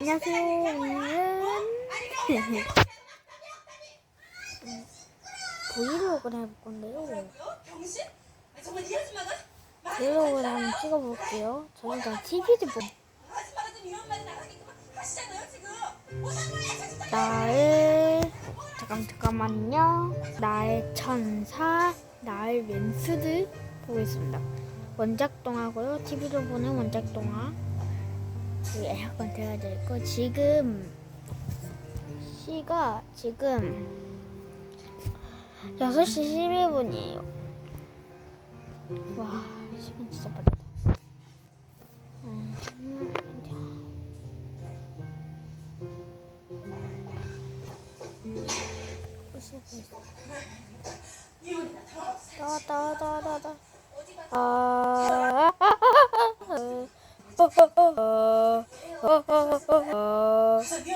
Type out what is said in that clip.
안녕하세요. 오늘은 브이로그를 해볼 건데요. 브이로그를 한번 찍어볼게요. 저희가 TV를 보 나의 잠깐 잠깐만요. 나의 천사, 나의 왼수들 보겠습니다. 원작동하고요. TV로 보는 원작동화. 여기 에어컨 들어져 있고 지금 시가 지금 6시 11분이에요. 와, 시간 진짜 빠르다. 아. 가서 위험 같은